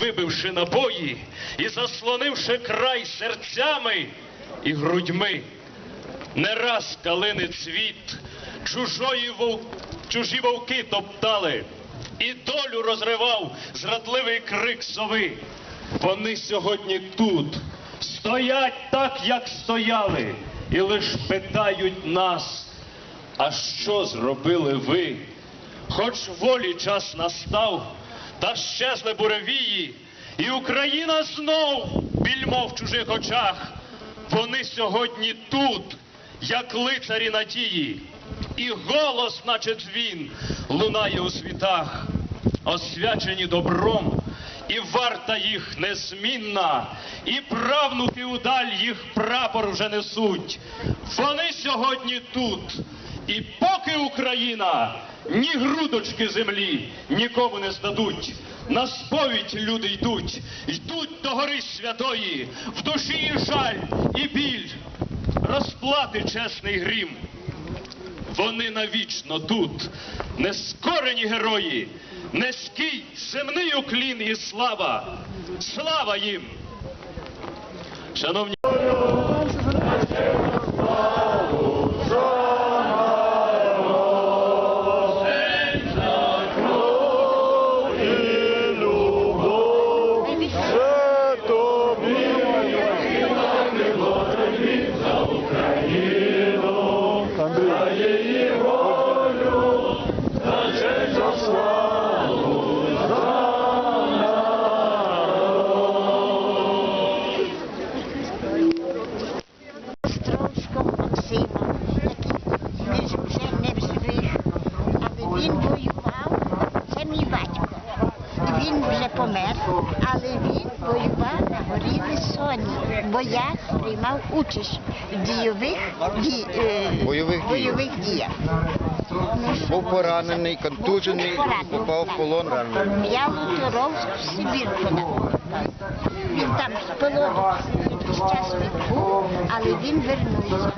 вибивши набої і заслонивши край серцями і грудьми. Не раз калини цвіт, чужої вов... чужі вовки топтали, і долю розривав зрадливий крик сови. Вони сьогодні тут стоять так, як стояли, і лиш питають нас, а що зробили ви? Хоч волі час настав, та щезли буревії, і Україна знов більмо в чужих очах. Вони сьогодні тут, як лицарі надії, і голос, наче дзвін, лунає у світах, освячені добром, і варта їх незмінна, і правнуки удаль їх прапор вже несуть. Вони сьогодні тут. І поки Україна ні грудочки землі нікому не здадуть. На сповідь люди йдуть, йдуть до гори святої, в душі і жаль, і біль, розплати чесний грім. Вони навічно тут, нескорені герої, низький земний уклін і слава. Слава їм! Шановні. Е, Бойових діях. бойових діях. Ну, Був поранений, контужений, попав в полон ранений. Я Лутеровськ в Сибір подав. Він там з полону якийсь час відбув, але він вернувся.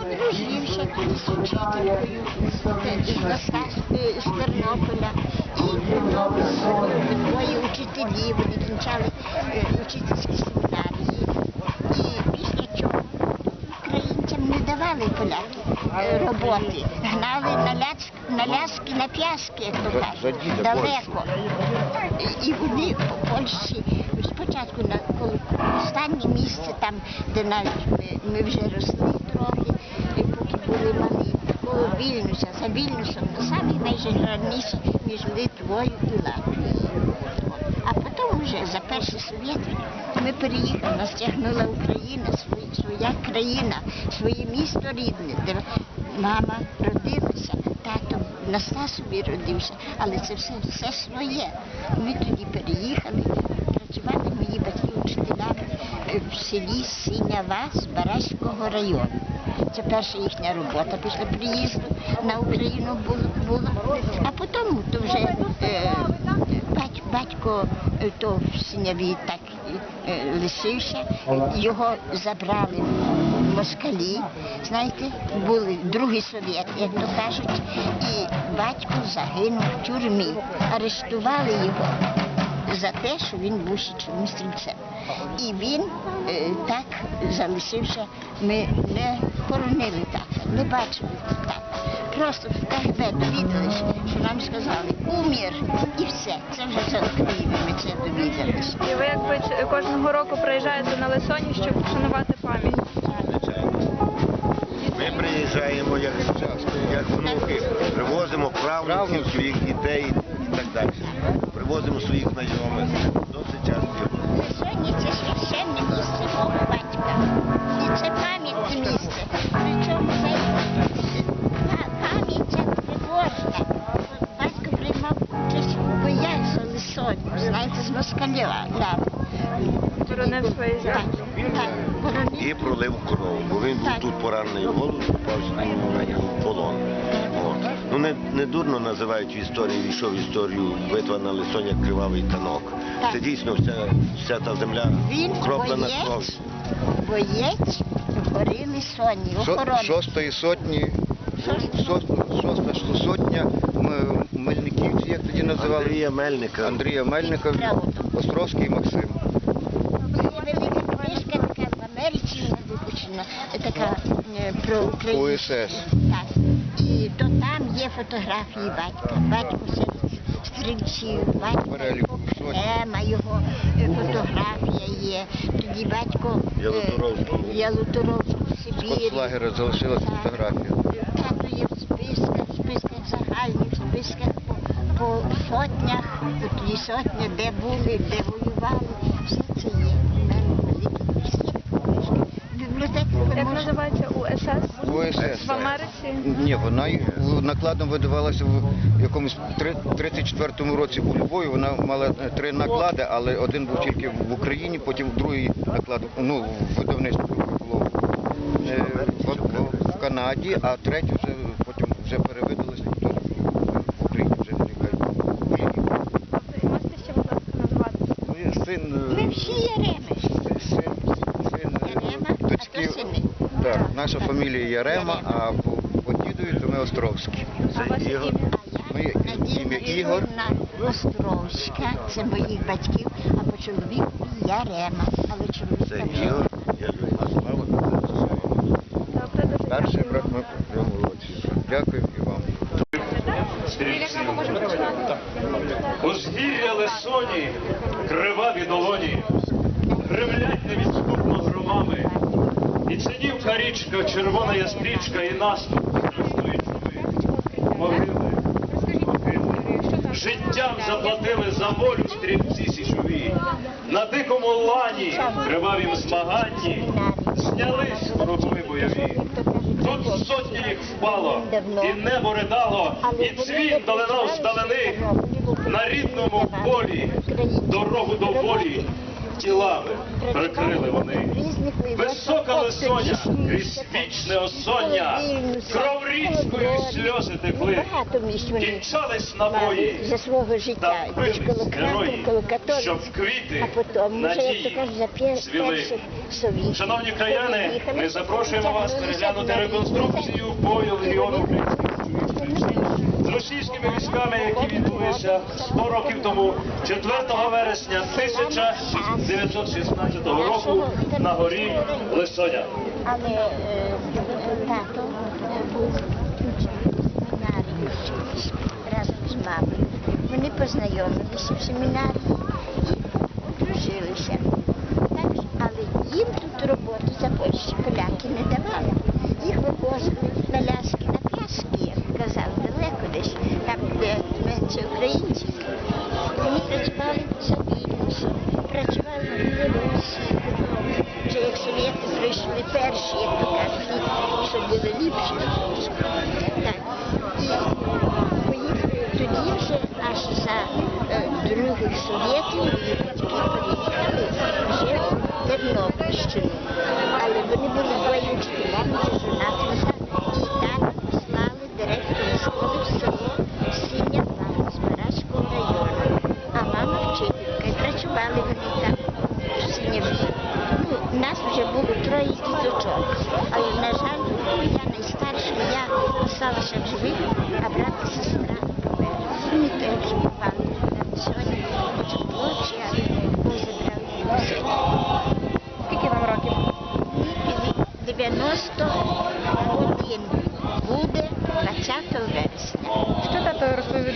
Одружився з учителькою е, з е, з Тернополя. І двоє учителів, вони кінчали учительські семінарії. І після цього українцям не давали поляки е, роботи. Гнали на, ляц, на ляски, на п'яски, як то кажуть, далеко. І, вони по Польщі спочатку на останнє місце, там, де навіть ми, ми вже росли трохи, і поки були малі, коло Вільнюса, за Вільнюсом, на самій майже границі між Литвою і Латвією. Вже за перший совєт ми переїхали, нас тягнула Україна, своя країна, своє місто рідне, де мама родилася, тато на Стасові родився, але це все, все своє. Ми тоді переїхали, працювали мої батьки учителями е, в селі Синява з Бараського району. Це перша їхня робота після приїзду на Україну була. А потім то вже е, батько е, то в Синяві так е, лишився, його забрали в москалі. Знаєте, були другий совєт, як то кажуть, і батько загинув в тюрмі. Арештували його за те, що він був січовим стрільцем. І він е, так залишився. Ми не хоронили так, не бачили так. Просто в КГБ довідалися, що нам сказали умір і все. Це вже за Україну ми це довідалися. І ви якби ч- кожного року приїжджаєте на Лисоні, щоб вшанувати пам'ять. Ми приїжджаємо як, як внуки, привозимо правнуків, Правнуків. своїх дітей і так далі. Привозимо своїх знайомих. Досить часто. Сьогодні це Знаєте, з москаля. Боронив свої. Так, так, боронив. І пролив кров, бо він був Так. тут поранений в голову, попав в полон. От. Ну не, не дурно називають в історії, війшов в історію битва на Лисоні як кривавий танок. Так. Це дійсно вся, вся та земля Він кроплена кров. боєць, боєць гори Лисоні, Шо-. Шостої сотні Шоста. Сотня Мельниківці, як тоді називали? Андрія Мельника. Андрія Мельника. Островський Максим. Велика книжка така в Америці вона випущена, така е, про Україну. УСС. Так. І то там є фотографії батька. Батько стрільців, батько. Ема, його е, фотографія є. Тоді батько е, Ялуторовського. Ялуторовського в Сибірі. З лагеря залишилась фотографія. Є в списках, в списках загальних, в списках по, по сотнях, от тоді сотня, де були, де воювали. Все це є. У мене великі всі книжки. Бібліотека ви Як називається УСС? УСС. В Америці? Ні, вона й накладом видавалася в якомусь три- 34-му році у Львові. Вона мала е, три наклади, але один був тільки в Україні, потім другий наклад, ну, в видавництві було е, в, в- Канаді, а третій вже потім вже перевидалися теж в Україні, вже Львові. Можете ще, будь ласка, назвати? Ну, син, е, Ми всі яреми. син, син е, Ярема, а дочки. то сини. Так, наша фамілія Ярема, а по, по дідові то ми Островські. А ваше Ігор. ім'я? Ми ім'я Ігор. Островська, це моїх батьків, а по чоловіку Ярема. Але Це чоловік вже Ігор. Я люблю слава. Добре, дуже Перший дякую. брат ми прямо молодці. Дякую і вам. Узгір'я Лесоні, криваві долоні, гремлять невідступно громами. І цинівка річка, червона ястрічка і наступ страшної чуми. Могили, могили. Життям заплатили за волю лані, кривавім змаганні, знялись шуруби бойові. Тут сотні їх впало, і небо ридало, і цвіт долинав здалени. На рідному полі дорогу до волі тілами прикрили вони. Висока лисоня, крізь вічне осоння, кров річкою сльози текли, кінчались набої, та Кракова, герої, щоб квіти надії цвіли. Шановні краяни, ми запрошуємо вас переглянути реконструкцію бою Легіону українських російськими військами, які відбулися 100 років тому, 4 вересня 1916 року на горі Лисоня. Але е, тато е, був в разом з мамою. Вони познайомилися в семінарії і одружилися. Але їм тут роботу за Польщі поляки не давали.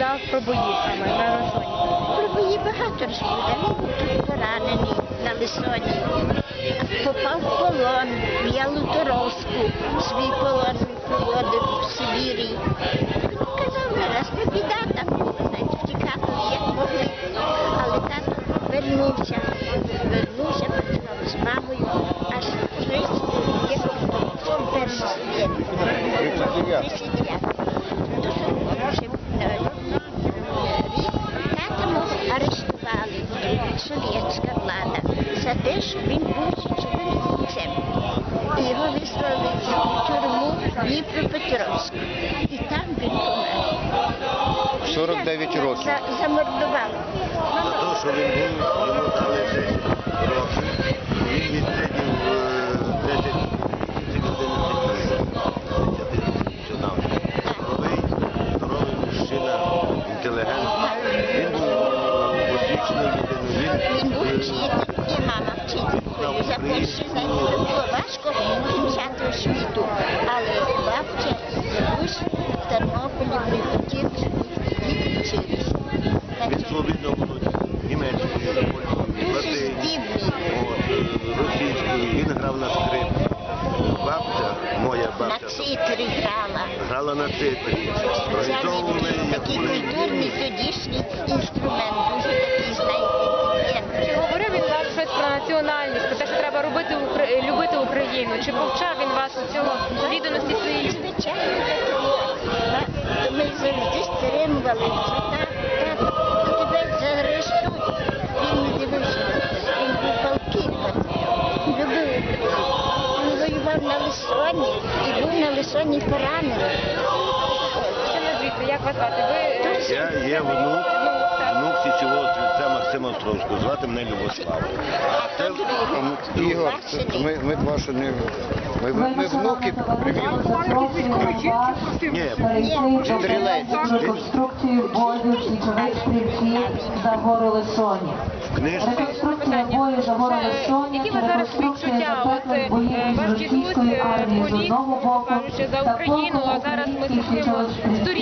Розповідав про бої саме на Лисоні? Про бої багато розповідали. Він тут поранений на Лисоні. Попав в полон в Ялуторовську. Свій полон проводив в Сибірі. Казав, не раз біда там знаєте, втікати як могли. Але тато вернувся, вернувся, працював з мамою, аж 30 як перший совєт. 39. інтелігент, він освічений людина, він і мама вчителькою. За перші за нього було важко кінчати освіту, але бабця дідусь в Тернополі прихотів діти вчились. Він свобідно володів німецькою, польською, латинською, російською, він грав на на цитрі грала. грала на цитрі. Спеціальний такий культурний тодішній інструмент, дуже такий, знаєте, Чи говорив він вам щось про національність, про те, що треба робити Укра- любити Україну? Чи повчав він вас у цього відданості своїй? Звичайно, так. Ми завжди стримували, і був на Лисоні поранений. Що назвіться, як вас звати? Ви е, Я є внук, внук січового стрільця Максима Островського. Звати мене Любослав. А то. Ігор, це ми, ми два що не ми, ми, ми внуки привів. Ні, Стрілець. Реконструкцію бою січових стрільців за гору Лисоні. в книжці Реконструкція бою за гору Лисоні, які у зараз реконструкція відчуття? Запеклих боїв дідусь, російської армії з одного боку кажучи, за та Україну, а полком зараз ми українських січових стрільців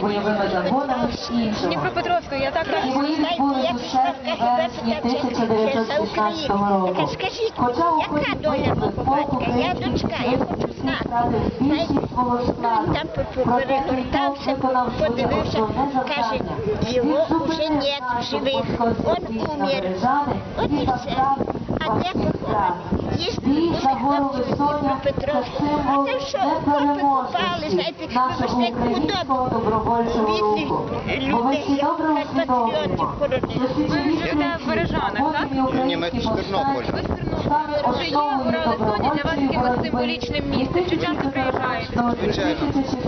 бойовими загонами з іншого. Дніпропетровської, я так серпні вересні 1916 року. Скажіть, яка доля мого батька? Я дочка, я хочу знати. там перегортався, подивився, каже, його Він уже нет живих, он умер. От і все. А де похований? Були за гору хлопці це символ А це що, окопи копали, непереможності знаєте, нашого українського добровольчого руху. Бо ми всі добре усвідомлюємо, що січові Ви живете в Бережанах. Ні, ми з Тернополя. Ви з Тернополя. стали основою для вас якимось добровольчої символічним місцем? Чи часто приїжджаєте? Звичайно.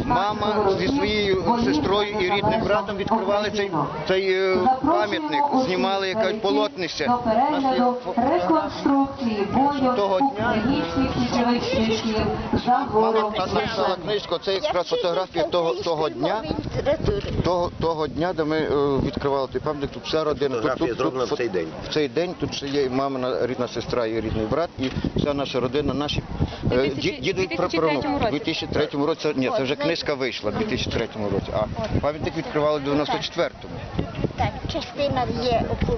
Мама зі своєю сестрою і рідним братом відкривали цей, цей е, пам'ятник, знімали якесь полотнище. До перегляду реконструкції бою Того дня- Мама написала книжку, це якраз фотографія того, того дня. Того, того дня, де ми е, відкривали той пам'ятник, тут вся родина. Тут, Фотографія тут, в цей день. В цей день. Тут ще є і мамина рідна сестра, і рідний брат, і вся наша родина, наші 2000 ді- діду і 2003 У 2003 році, ні, це вже книжка вийшла, в 2003 році, а пам'ятник відкривали в 94-му. Так, частина є про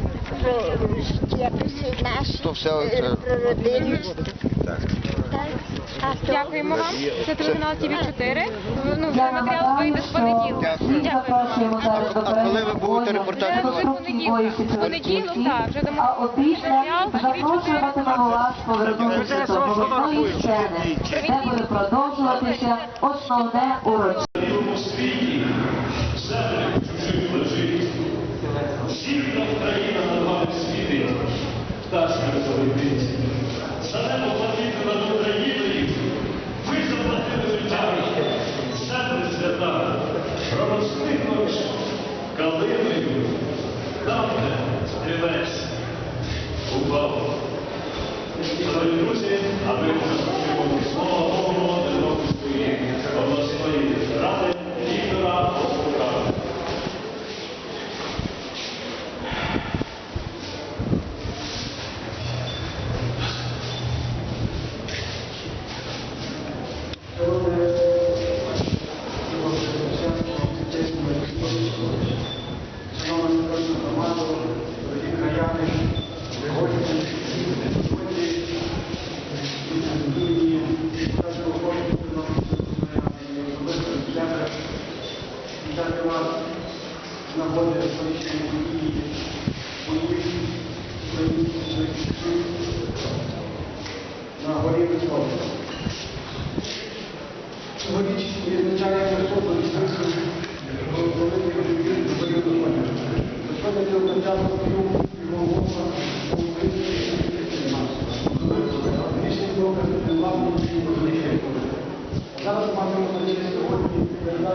степиси наші, То все це- про родину. Так. Так. А то Дякуємо вам. Це телеканал ТВ 4 Ну, Я матеріал вийде з понеділка. Зараз до А коли ви будете репортаж реконструкції робити? бою січових Понеділок, так, вже дамо а опісля матеріал, запрошуватимемо вас повернутися до головної сцени, де буде продовжуватися основне урочисте.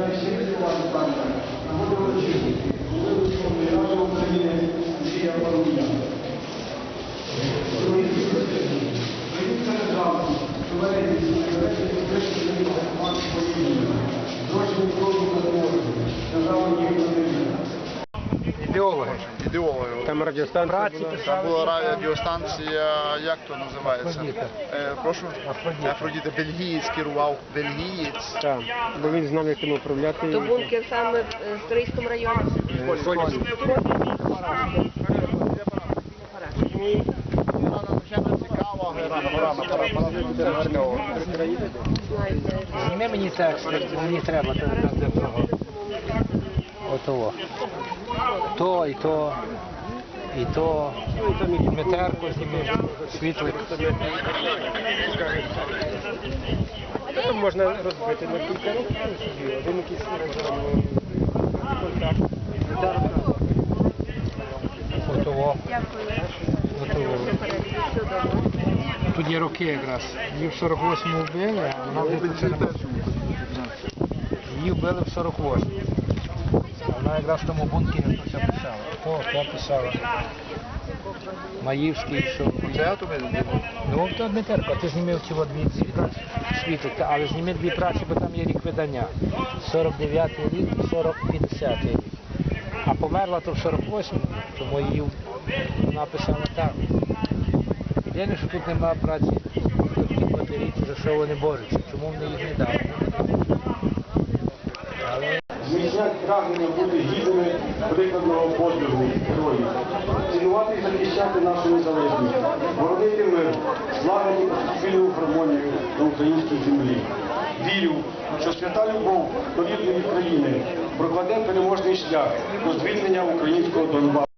Lord, Там радіостанція була. Там була радіостанція, як то називається? Е, прошу? Афродіта. Бельгієць керував. Бельгієць. Так, бо він знав, як тим управляти. То бункер саме в е, Стрийському районі. Е. Не мені текст, мені треба для того. Отого. То і то, і то, і Метерко світлик. Там можна розбити на кілька років собі. Один якийсь контакт. Отого. Отого. Тут є роки якраз. Її в 48-му вбили, а вона вже почала. Її вбили в 48-му. А вона якраз в тому бункері то все писала. Маївський, що. Це то ми Ну, то не терпа, ти зніми ці от дві ці- та- але зніми дві праці, бо там є рік видання. 49-й рік і 40-50 рік. А померла то в 48-му, тому її вона писала так. Єдине, що тут немає праці, то ті матеріці, за що вони борються, чому вони їх не дали. Але зміцнять прагнення бути гідними прикладного подвигу героїв, цінувати і захищати нашу незалежність, боронити мир, злагоду та суспільну гармонію на українській землі. Вірю, що свята любов до рідної країни прокладе переможний шлях до звільнення українського Донбасу.